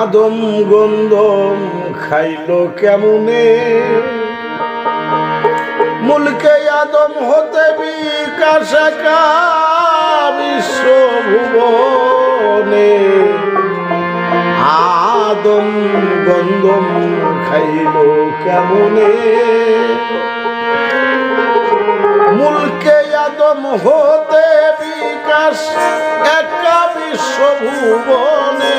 আদম গন্ধম খাইল কেমনে? মুলকে আদম হতে বিকাশ একা বিশ্বভুবনে। আদম গন্ধম খাইলো কেমনে? মুলকে আদম হতে বিকাশ একা বিশ্বভুবনে।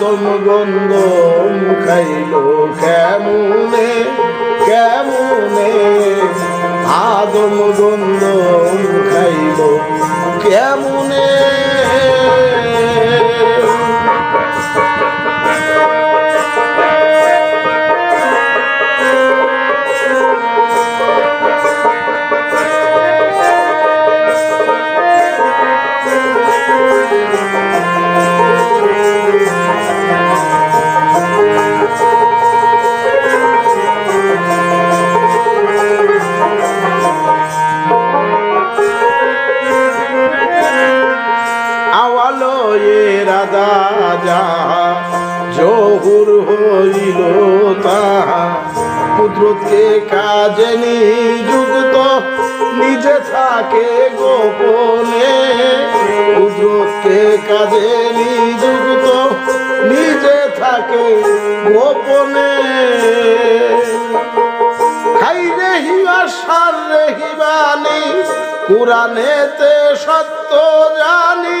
আদম গন্ধম খাইলো কেমনে কেমনে? আদম গন্ধম খাইলো কেমনে? জহুর হইল তাহা। কুদরতকে কাজে নিযুক্ত, নিজে থাকে গোপনে। কুদরতকে কাজে নিযুক্ত, নিজে থাকে গোপনে। খাই রে হিবা সার রে হিবানি কোরআনেতে সত্য জানি।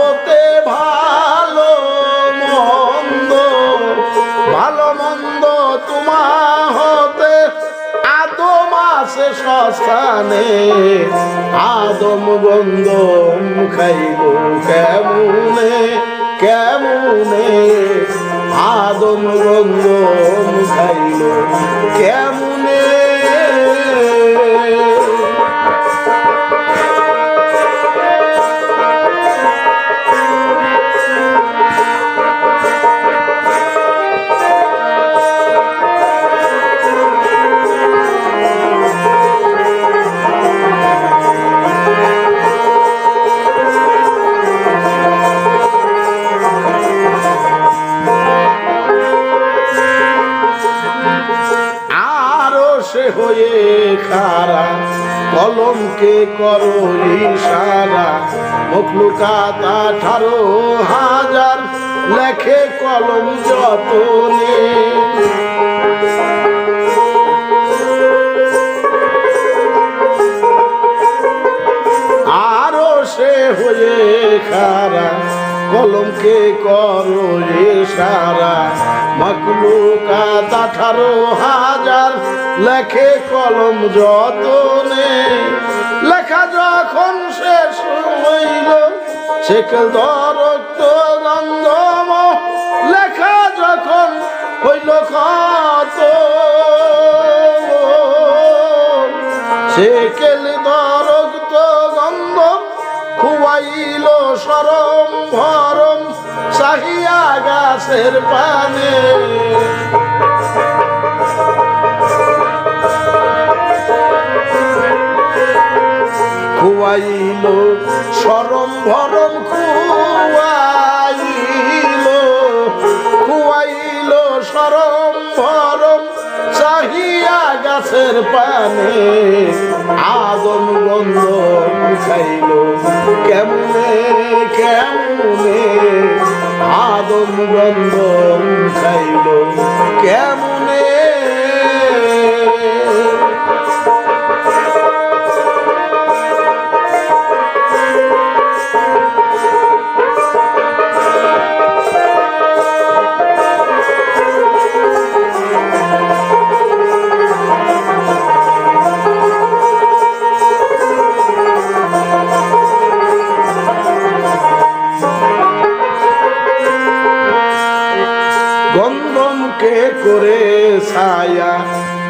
শ্মশানে আদম গন্ধম খাইব কেমনে? কেমনে? আদম গন্ধম খাইব কেমনে? কলমকে করো ইশারা মখলুকাত আঠারো হাজার, লেখে কলম যতনে। আরও সে হয়ে খারা কলমকে করো সারা মখলুকাত আঠারো হাজার, লেখে কলম যতনে। সেকেল দরক্ত গন্ধম লেখা যখন হইল কত সেকেল দরক্ত গন্ধ খুয়াইল সরম ভরম, চাহিয়া গাছের পানে। খুয়াইল সরম ভরম খুয়াইল খুয়াইল সরম ভরম, চাহিয়া গাছের পানে আদম গন্ধ খাইল কেমনে কেমনে আদম গন্ধ খাইল কেমনে করে ছায়া,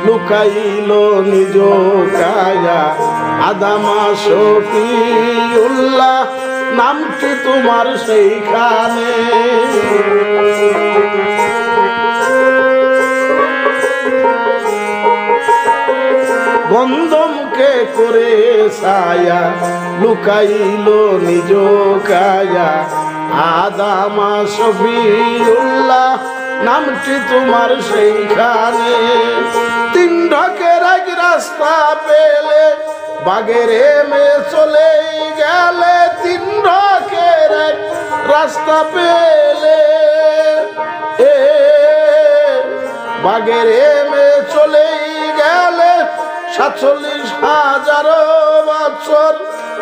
লুকাইল নিজ কায়া। আদামা শফিউল্লাহ, নামটি তোমার সেইখানে। গন্ধমকে করে ছায়া, লুকাইল নিজ কায়া। আদামা শফিউল্লাহ নামটি তোমার সেইখানে। তিন ঢকের এক রাস্তা পেলে বাগেরে মে চলে গেলে তিন ঢকের এক রাস্তা পেলে। এ বাগেরে মে চলেই গেলে সাতচল্লিশ হাজার বছর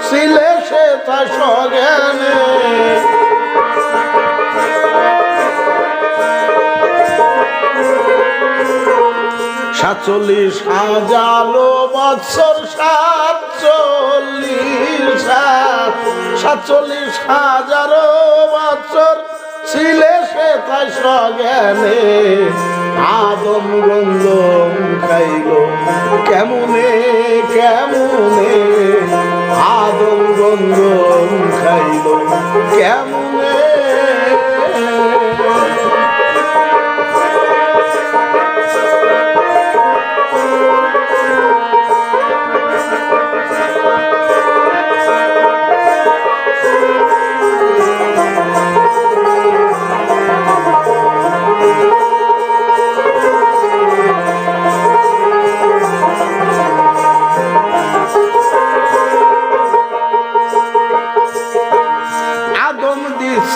ছিলে সে তা সজ্ঞানে সাতচল্লিশ, হাজার বছর সাতচল্লিশ সাতচল্লিশ হাজার বছর ছিলে সে তাই সজ্ঞানে আদম গন্ধ খাইল কেমনে কেমনে? আদম গন্ধ খাইল কেমনে?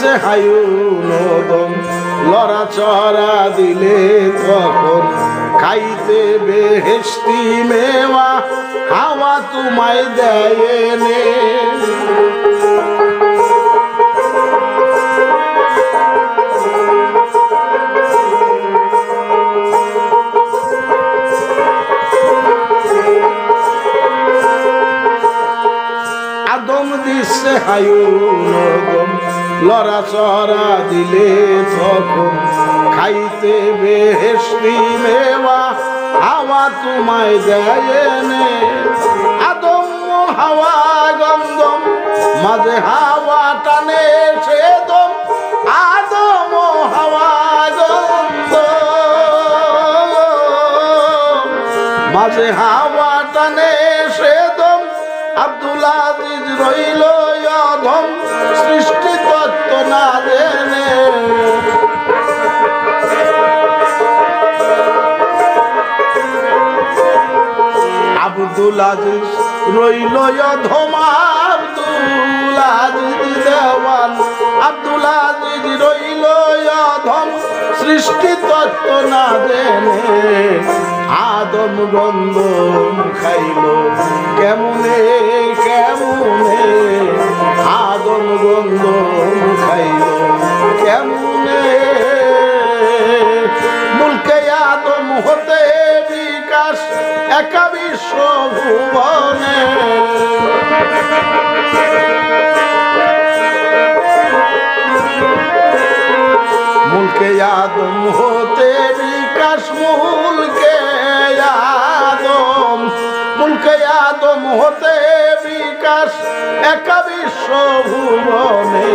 দিচ্ছে হায়ু নদম লড়া চড়া দিলে তখন খাইতে বেহেস্তি মেওয়া হাওয়া তোমায় দেয় চড়া দিলে তখন খাইতে বেহেস্তি মেওয়া হাওয়া তোমায় দেয়নে আদম হাওয়া গন্ধম মাঝে হাওয়া টানে সে দম। আদম হাওয়া মাঝে হাওয়া টানে সে দম। আব্দুল আজিজ রইল অধম, সৃষ্টি তত্ত্ব না। জেনে আব্দুল আজিজ রইল অধম আব্দুল আজিজ দেওয়ান আব্দুল আজিজ রইল অধম সৃষ্টি তত্ত্ব না জেনে। আদম গন্ধ খাইল। ভুবনে মুলকে আদম হতে বিকাশ মুলকে আদম। মুলকে আদম হতে বিকাশ একা বিশ্ব ভুবনে